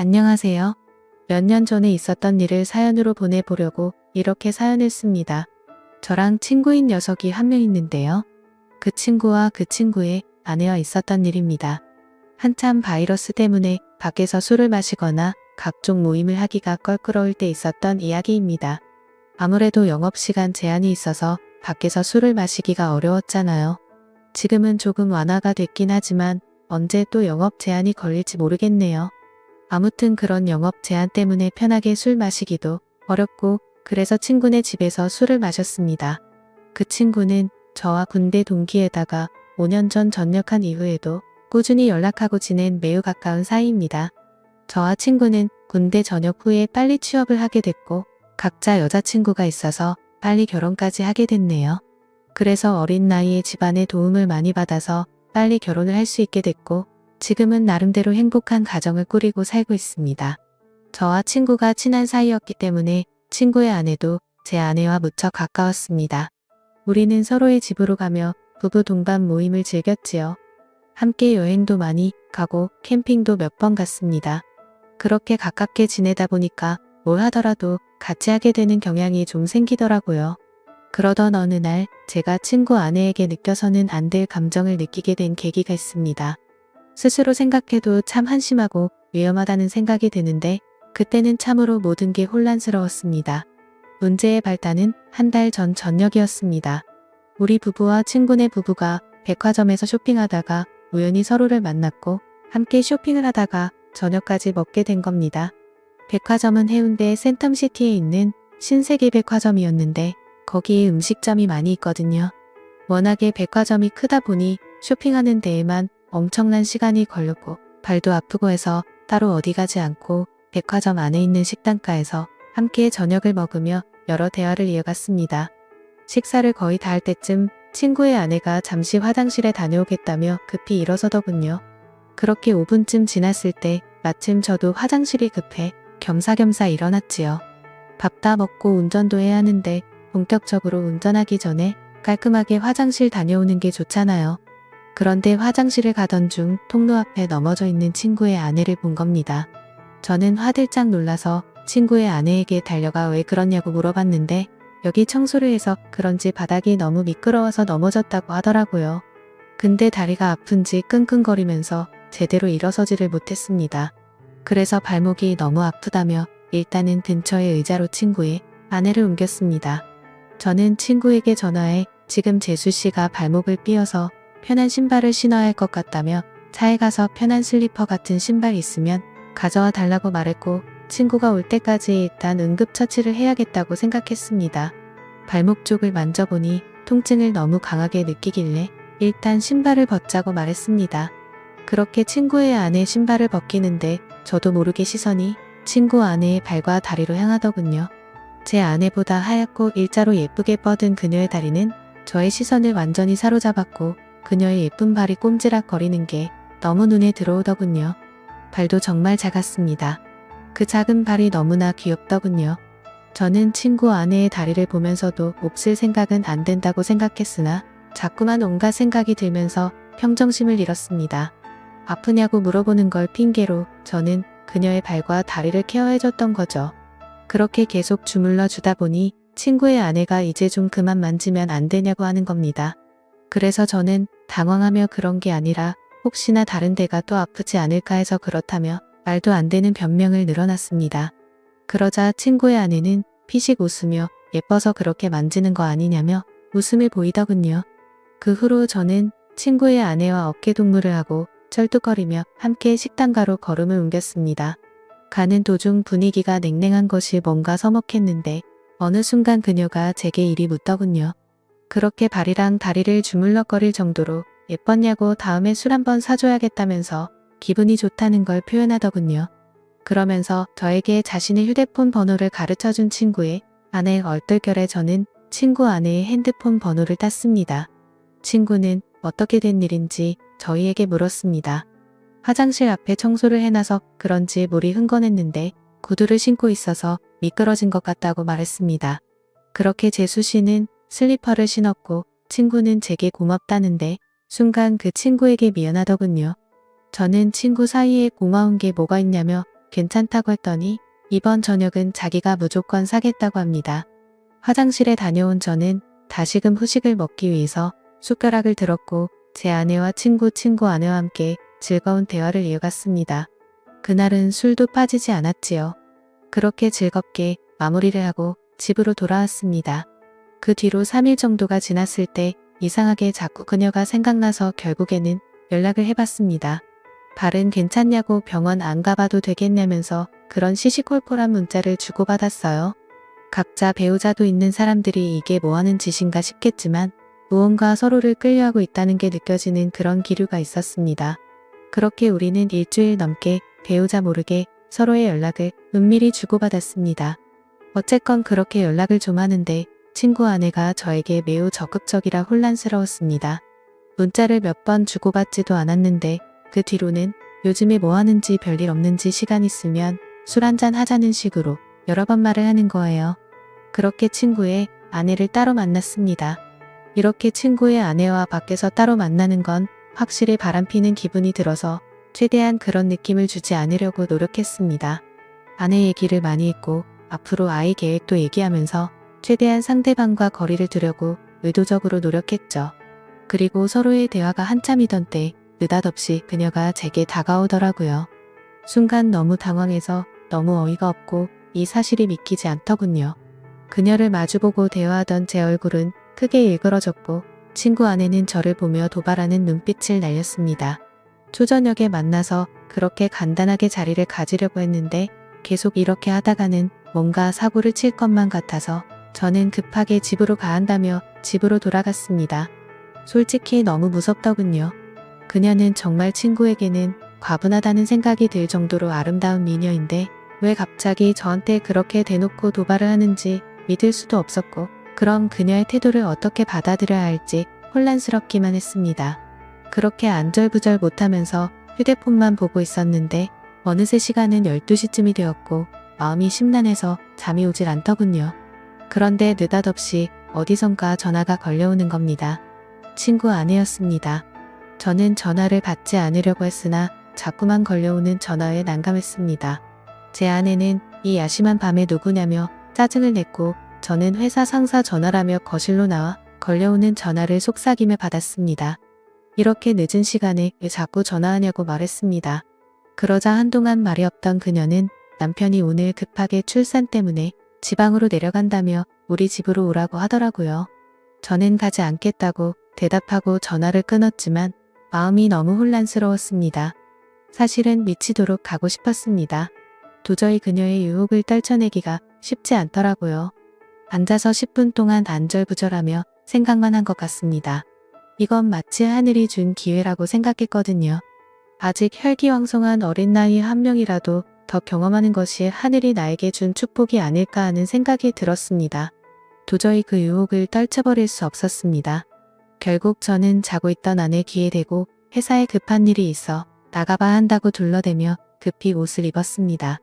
안녕하세요. 몇 년 전에 있었던 일을 사연으로 보내보려고 이렇게 사연을 씁니다. 저랑 친구인 녀석이 한 명 있는데요. 그 친구와 그 친구의 아내와 있었던 일입니다. 한참 바이러스 때문에 밖에서 술을 마시거나 각종 모임을 하기가 껄끄러울 때 있었던 이야기입니다. 아무래도 영업시간 제한이 있어서 밖에서 술을 마시기가 어려웠잖아요. 지금은 조금 완화가 됐긴 하지만 언제 또 영업 제한이 걸릴지 모르겠네요. 아무튼 그런 영업 제한 때문에 편하게 술 마시기도 어렵고 그래서 친구네 집에서 술을 마셨습니다. 그 친구는 저와 군대 동기에다가 5년 전 전역한 이후에도 꾸준히 연락하고 지낸 매우 가까운 사이입니다. 저와 친구는 군대 전역 후에 빨리 취업을 하게 됐고 각자 여자친구가 있어서 빨리 결혼까지 하게 됐네요. 그래서 어린 나이에 집안의 도움을 많이 받아서 빨리 결혼을 할 수 있게 됐고 지금은 나름대로 행복한 가정을 꾸리고 살고 있습니다. 저와 친구가 친한 사이였기 때문에 친구의 아내도 제 아내와 무척 가까웠습니다. 우리는 서로의 집으로 가며 부부 동반 모임을 즐겼지요. 함께 여행도 많이 가고 캠핑도 몇 번 갔습니다. 그렇게 가깝게 지내다 보니까 뭘 하더라도 같이 하게 되는 경향이 좀 생기더라고요. 그러던 어느 날 제가 친구 아내에게 느껴서는 안 될 감정을 느끼게 된 계기가 있습니다. 스스로 생각해도 참 한심하고 위험하다는 생각이 드는데 그때는 참으로 모든 게 혼란스러웠습니다. 문제의 발단은 한 달 전 저녁이었습니다. 우리 부부와 친구네 부부가 백화점에서 쇼핑하다가 우연히 서로를 만났고 함께 쇼핑을 하다가 저녁까지 먹게 된 겁니다. 백화점은 해운대 센텀시티에 있는 신세계 백화점이었는데 거기에 음식점이 많이 있거든요. 워낙에 백화점이 크다 보니 쇼핑하는 데에만 엄청난 시간이 걸렸고 발도 아프고 해서 따로 어디 가지 않고 백화점 안에 있는 식당가에서 함께 저녁을 먹으며 여러 대화를 이어갔습니다. 식사를 거의 다 할 때쯤 친구의 아내가 잠시 화장실에 다녀오겠다며 급히 일어서더군요. 그렇게 5분쯤 지났을 때 마침 저도 화장실이 급해 겸사겸사 일어났지요. 밥 다 먹고 운전도 해야 하는데 본격적으로 운전하기 전에 깔끔하게 화장실 다녀오는 게 좋잖아요. 그런데 화장실을 가던 중 통로 앞에 넘어져 있는 친구의 아내를 본 겁니다. 저는 화들짝 놀라서 친구의 아내에게 달려가 왜 그러냐고 물어봤는데 여기 청소를 해서 그런지 바닥이 너무 미끄러워서 넘어졌다고 하더라고요. 근데 다리가 아픈지 끙끙거리면서 제대로 일어서지를 못했습니다. 그래서 발목이 너무 아프다며 일단은 근처의 의자로 친구의 아내를 옮겼습니다. 저는 친구에게 전화해 지금 재수 씨가 발목을 삐어서 편한 신발을 신어야 할 것 같다며 차에 가서 편한 슬리퍼 같은 신발 있으면 가져와 달라고 말했고 친구가 올 때까지 일단 응급처치를 해야겠다고 생각했습니다. 발목 쪽을 만져보니 통증을 너무 강하게 느끼길래 일단 신발을 벗자고 말했습니다. 그렇게 친구의 아내 신발을 벗기는데 저도 모르게 시선이 친구 아내의 발과 다리로 향하더군요. 제 아내보다 하얗고 일자로 예쁘게 뻗은 그녀의 다리는 저의 시선을 완전히 사로잡았고 그녀의 예쁜 발이 꼼지락거리는 게 너무 눈에 들어오더군요. 발도 정말 작았습니다. 그 작은 발이 너무나 귀엽더군요. 저는 친구 아내의 다리를 보면서도 몹쓸 생각은 안 된다고 생각했으나 자꾸만 온갖 생각이 들면서 평정심을 잃었습니다. 아프냐고 물어보는 걸 핑계로 저는 그녀의 발과 다리를 케어해줬던 거죠. 그렇게 계속 주물러 주다 보니 친구의 아내가 이제 좀 그만 만지면 안 되냐고 하는 겁니다. 그래서 저는 당황하며 그런 게 아니라 혹시나 다른 데가 또 아프지 않을까 해서 그렇다며 말도 안 되는 변명을 늘어놨습니다. 그러자 친구의 아내는 피식 웃으며 예뻐서 그렇게 만지는 거 아니냐며 웃음을 보이더군요. 그 후로 저는 친구의 아내와 어깨 동무를 하고 쩔뚝거리며 함께 식당가로 걸음을 옮겼습니다. 가는 도중 분위기가 냉랭한 것이 뭔가 서먹했는데 어느 순간 그녀가 제게 이리 묻더군요. 그렇게 발이랑 다리를 주물럭거릴 정도로 예뻤냐고 다음에 술 한번 사줘야겠다면서 기분이 좋다는 걸 표현하더군요. 그러면서 저에게 자신의 휴대폰 번호를 가르쳐 준 친구의 아내 얼떨결에 저는 친구 아내의 핸드폰 번호를 땄습니다. 친구는 어떻게 된 일인지 저희에게 물었습니다. 화장실 앞에 청소를 해놔서 그런지 물이 흥건했는데 구두를 신고 있어서 미끄러진 것 같다고 말했습니다. 그렇게 재수 씨는 슬리퍼를 신었고 친구는 제게 고맙다는데 순간 그 친구에게 미안하더군요. 저는 친구 사이에 고마운 게 뭐가 있냐며 괜찮다고 했더니 이번 저녁은 자기가 무조건 사겠다고 합니다. 화장실에 다녀온 저는 다시금 후식을 먹기 위해서 숟가락을 들었고 제 아내와 친구 친구 아내와 함께 즐거운 대화를 이어갔습니다. 그날은 술도 빠지지 않았지요. 그렇게 즐겁게 마무리를 하고 집으로 돌아왔습니다. 그 뒤로 3일 정도가 지났을 때 이상하게 자꾸 그녀가 생각나서 결국에는 연락을 해봤습니다. 발은 괜찮냐고 병원 안 가봐도 되겠냐면서 그런 시시콜콜한 문자를 주고받았어요. 각자 배우자도 있는 사람들이 이게 뭐하는 짓인가 싶겠지만 무언가 서로를 끌려하고 있다는 게 느껴지는 그런 기류가 있었습니다. 그렇게 우리는 일주일 넘게 배우자 모르게 서로의 연락을 은밀히 주고받았습니다. 어쨌건 그렇게 연락을 좀 하는데 친구 아내가 저에게 매우 적극적이라 혼란스러웠습니다. 문자를 몇 번 주고받지도 않았는데 그 뒤로는 요즘에 뭐 하는지 별일 없는지 시간 있으면 술 한잔 하자는 식으로 여러 번 말을 하는 거예요. 그렇게 친구의 아내를 따로 만났습니다. 이렇게 친구의 아내와 밖에서 따로 만나는 건 확실히 바람피는 기분이 들어서 최대한 그런 느낌을 주지 않으려고 노력했습니다. 아내 얘기를 많이 했고 앞으로 아이 계획도 얘기하면서 최대한 상대방과 거리를 두려고 의도적으로 노력했죠. 그리고 서로의 대화가 한참이던 때 느닷없이 그녀가 제게 다가오더라고요. 순간 너무 당황해서 너무 어이가 없고 이 사실이 믿기지 않더군요. 그녀를 마주보고 대화하던 제 얼굴은 크게 일그러졌고 친구 아내는 저를 보며 도발하는 눈빛을 날렸습니다. 초저녁에 만나서 그렇게 간단하게 자리를 가지려고 했는데 계속 이렇게 하다가는 뭔가 사고를 칠 것만 같아서 저는 급하게 집으로 가야 한다며 집으로 돌아갔습니다. 솔직히 너무 무섭더군요. 그녀는 정말 친구에게는 과분하다는 생각이 들 정도로 아름다운 미녀인데 왜 갑자기 저한테 그렇게 대놓고 도발을 하는지 믿을 수도 없었고 그럼 그녀의 태도를 어떻게 받아들여야 할지 혼란스럽기만 했습니다. 그렇게 안절부절 못하면서 휴대폰만 보고 있었는데 어느새 시간은 12시쯤이 되었고 마음이 심란해서 잠이 오질 않더군요. 그런데 느닷없이 어디선가 전화가 걸려오는 겁니다. 친구 아내였습니다. 저는 전화를 받지 않으려고 했으나 자꾸만 걸려오는 전화에 난감했습니다. 제 아내는 이 야심한 밤에 누구냐며 짜증을 냈고 저는 회사 상사 전화라며 거실로 나와 걸려오는 전화를 속삭이며 받았습니다. 이렇게 늦은 시간에 왜 자꾸 전화하냐고 말했습니다. 그러자 한동안 말이 없던 그녀는 남편이 오늘 급하게 출산 때문에 지방으로 내려간다며 우리 집으로 오라고 하더라고요. 저는 가지 않겠다고 대답하고 전화를 끊었지만 마음이 너무 혼란스러웠습니다. 사실은 미치도록 가고 싶었습니다. 도저히 그녀의 유혹을 떨쳐내기가 쉽지 않더라고요. 앉아서 10분 동안 안절부절하며 생각만 한 것 같습니다. 이건 마치 하늘이 준 기회라고 생각했거든요. 아직 혈기왕성한 어린 나이 한 명이라도 더 경험하는 것이 하늘이 나에게 준 축복이 아닐까 하는 생각이 들었습니다. 도저히 그 유혹을 떨쳐버릴 수 없었습니다. 결국 저는 자고 있던 아내 귀에 대고 회사에 급한 일이 있어 나가봐야 한다고 둘러대며 급히 옷을 입었습니다.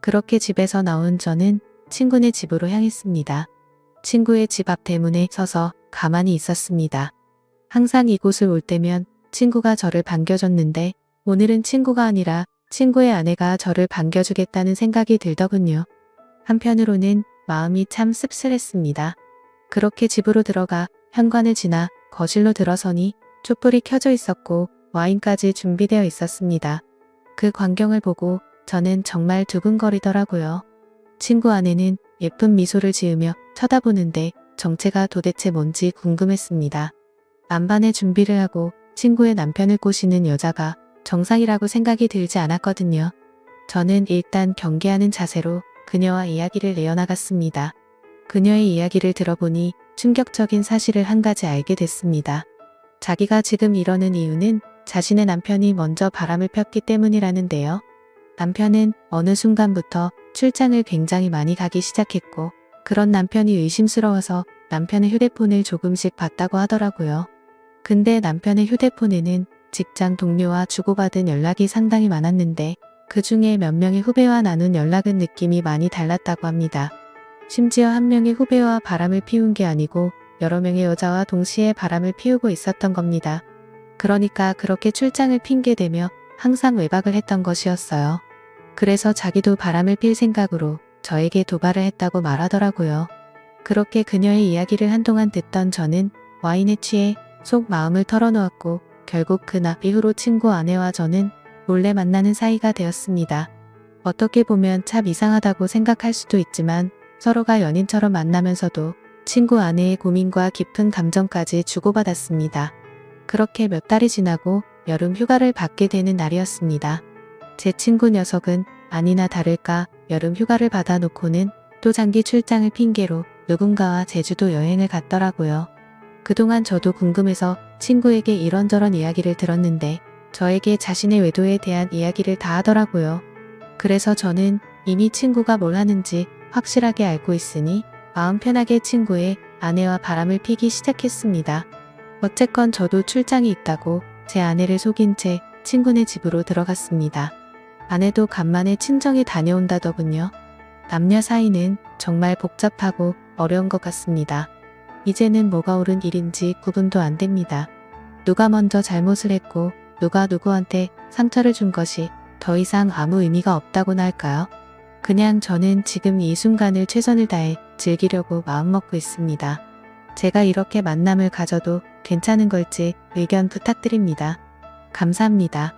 그렇게 집에서 나온 저는 친구네 집으로 향했습니다. 친구의 집 앞 대문에 서서 가만히 있었습니다. 항상 이곳을 올 때면 친구가 저를 반겨줬는데 오늘은 친구가 아니라 친구의 아내가 저를 반겨주겠다는 생각이 들더군요. 한편으로는 마음이 참 씁쓸했습니다. 그렇게 집으로 들어가 현관을 지나 거실로 들어서니 촛불이 켜져 있었고 와인까지 준비되어 있었습니다. 그 광경을 보고 저는 정말 두근거리더라고요. 친구 아내는 예쁜 미소를 지으며 쳐다보는데 정체가 도대체 뭔지 궁금했습니다. 만반의 준비를 하고 친구의 남편을 꼬시는 여자가 정상이라고 생각이 들지 않았거든요. 저는 일단 경계하는 자세로 그녀와 이야기를 내어나갔습니다. 그녀의 이야기를 들어보니 충격적인 사실을 한 가지 알게 됐습니다. 자기가 지금 이러는 이유는 자신의 남편이 먼저 바람을 폈기 때문이라는데요. 남편은 어느 순간부터 출장을 굉장히 많이 가기 시작했고 그런 남편이 의심스러워서 남편의 휴대폰을 조금씩 봤다고 하더라고요. 근데 남편의 휴대폰에는 직장 동료와 주고받은 연락이 상당히 많았는데 그 중에 몇 명의 후배와 나눈 연락은 느낌이 많이 달랐다고 합니다. 심지어 한 명의 후배와 바람을 피운 게 아니고 여러 명의 여자와 동시에 바람을 피우고 있었던 겁니다. 그러니까 그렇게 출장을 핑계대며 항상 외박을 했던 것이었어요. 그래서 자기도 바람을 필 생각으로 저에게 도발을 했다고 말하더라고요. 그렇게 그녀의 이야기를 한동안 듣던 저는 와인에 취해 속 마음을 털어놓았고 결국 그날 이후로 친구 아내와 저는 몰래 만나는 사이가 되었습니다. 어떻게 보면 참 이상하다고 생각할 수도 있지만 서로가 연인처럼 만나면서도 친구 아내의 고민과 깊은 감정까지 주고받았습니다. 그렇게 몇 달이 지나고 여름 휴가를 받게 되는 날이었습니다. 제 친구 녀석은 아니나 다를까 여름 휴가를 받아놓고는 또 장기 출장을 핑계로 누군가와 제주도 여행을 갔더라고요. 그동안 저도 궁금해서 친구에게 이런저런 이야기를 들었는데 저에게 자신의 외도에 대한 이야기를 다 하더라고요. 그래서 저는 이미 친구가 뭘 하는지 확실하게 알고 있으니 마음 편하게 친구의 아내와 바람을 피기 시작했습니다. 어쨌건 저도 출장이 있다고 제 아내를 속인 채 친구네 집으로 들어갔습니다. 아내도 간만에 친정에 다녀온다더군요. 남녀 사이는 정말 복잡하고 어려운 것 같습니다. 이제는 뭐가 옳은 일인지 구분도 안 됩니다. 누가 먼저 잘못을 했고 누가 누구한테 상처를 준 것이 더 이상 아무 의미가 없다고나 할까요? 그냥 저는 지금 이 순간을 최선을 다해 즐기려고 마음먹고 있습니다. 제가 이렇게 만남을 가져도 괜찮은 걸지 의견 부탁드립니다. 감사합니다.